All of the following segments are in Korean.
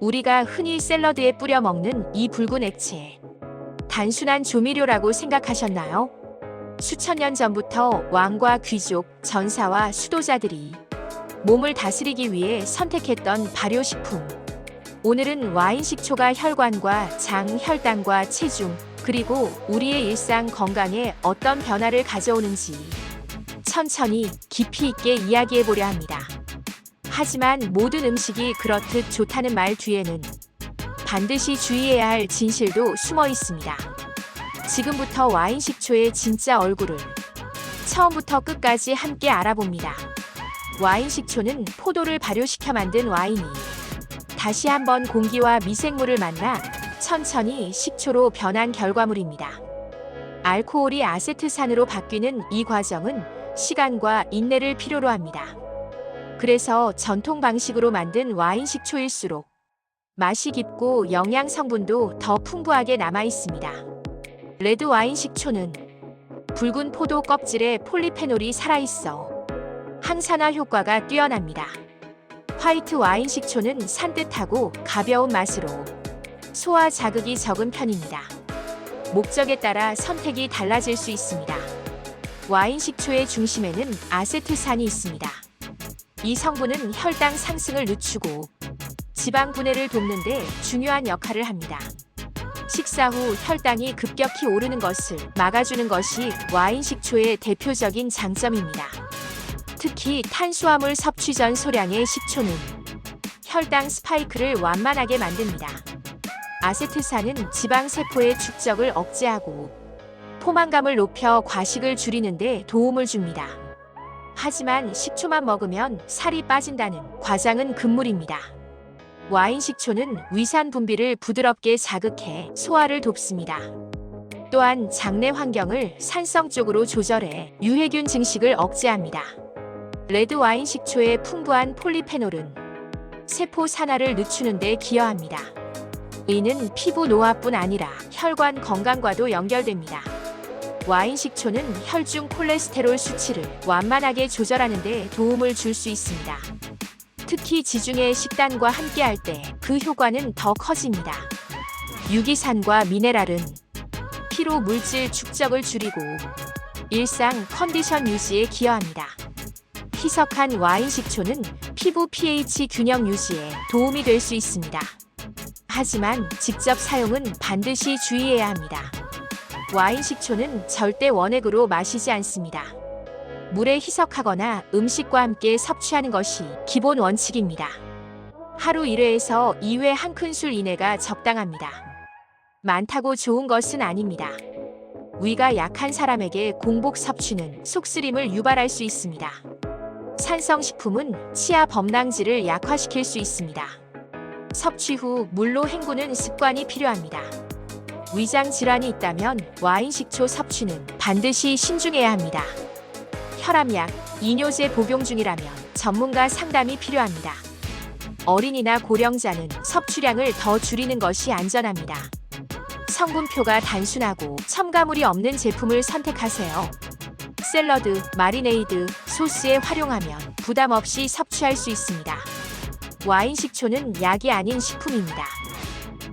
우리가 흔히 샐러드에 뿌려 먹는 이 붉은 액체. 단순한 조미료라고 생각하셨나요? 수천 년 전부터 왕과 귀족, 전사와 수도자들이 몸을 다스리기 위해 선택했던 발효식품. 오늘은 와인 식초가 혈관과 장, 혈당과 체중, 그리고 우리의 일상 건강에 어떤 변화를 가져오는지 천천히 깊이 있게 이야기해 보려 합니다. 하지만 모든 음식이 그렇듯 좋다는 말 뒤에는 반드시 주의해야 할 진실도 숨어 있습니다. 지금부터 와인 식초의 진짜 얼굴을 처음부터 끝까지 함께 알아봅니다. 와인 식초는 포도를 발효시켜 만든 와인이 다시 한번 공기와 미생물을 만나 천천히 식초로 변한 결과물입니다. 알코올이 아세트산으로 바뀌는 이 과정은 시간과 인내를 필요로 합니다. 그래서 전통 방식으로 만든 와인 식초일수록 맛이 깊고 영양 성분도 더 풍부하게 남아 있습니다. 레드 와인 식초는 붉은 포도 껍질에 폴리페놀이 살아있어 항산화 효과가 뛰어납니다. 화이트 와인 식초는 산뜻하고 가벼운 맛으로 소화 자극이 적은 편입니다. 목적에 따라 선택이 달라질 수 있습니다. 와인 식초의 중심에는 아세트산이 있습니다. 이 성분은 혈당 상승을 늦추고 지방 분해를 돕는 데 중요한 역할을 합니다. 식사 후 혈당이 급격히 오르는 것을 막아주는 것이 와인 식초의 대표적인 장점입니다. 특히 탄수화물 섭취 전 소량의 식초는 혈당 스파이크를 완만하게 만듭니다. 아세트산은 지방 세포의 축적을 억제하고 포만감을 높여 과식을 줄이는 데 도움을 줍니다. 하지만 식초만 먹으면 살이 빠진다는 과장은 금물입니다. 와인 식초는 위산 분비를 부드럽게 자극해 소화를 돕습니다. 또한 장내 환경을 산성적으로 조절해 유해균 증식을 억제합니다. 레드 와인 식초의 풍부한 폴리페놀은 세포 산화를 늦추는 데 기여합니다. 이는 피부 노화뿐 아니라 혈관 건강과도 연결됩니다. 와인 식초는 혈중 콜레스테롤 수치를 완만하게 조절하는 데 도움을 줄 수 있습니다. 특히 지중해 식단과 함께할 때 그 효과는 더 커집니다. 유기산과 미네랄은 피로 물질 축적을 줄이고 일상 컨디션 유지에 기여합니다. 희석한 와인 식초는 피부 pH 균형 유지에 도움이 될 수 있습니다. 하지만 직접 사용은 반드시 주의해야 합니다. 와인 식초는 절대 원액으로 마시지 않습니다. 물에 희석하거나 음식과 함께 섭취하는 것이 기본 원칙입니다. 하루 1회에서 2회 한 큰술 이내가 적당합니다. 많다고 좋은 것은 아닙니다. 위가 약한 사람에게 공복 섭취는 속쓰림을 유발할 수 있습니다. 산성식품은 치아 범랑질을 약화시킬 수 있습니다. 섭취 후 물로 헹구는 습관이 필요합니다. 위장 질환이 있다면 와인 식초 섭취는 반드시 신중해야 합니다. 혈압약, 이뇨제 복용 중이라면 전문가 상담이 필요합니다. 어린이나 고령자는 섭취량을 더 줄이는 것이 안전합니다. 성분표가 단순하고 첨가물이 없는 제품을 선택하세요. 샐러드, 마리네이드, 소스에 활용하면 부담 없이 섭취할 수 있습니다. 와인 식초는 약이 아닌 식품입니다.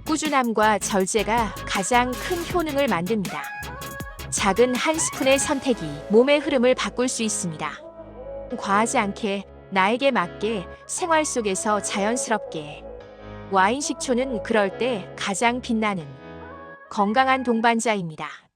꾸준함과 절제가 가장 큰 효능을 만듭니다. 작은 한 스푼의 선택이 몸의 흐름을 바꿀 수 있습니다. 과하지 않게 나에게 맞게 생활 속에서 자연스럽게 와인 식초는 그럴 때 가장 빛나는 건강한 동반자입니다.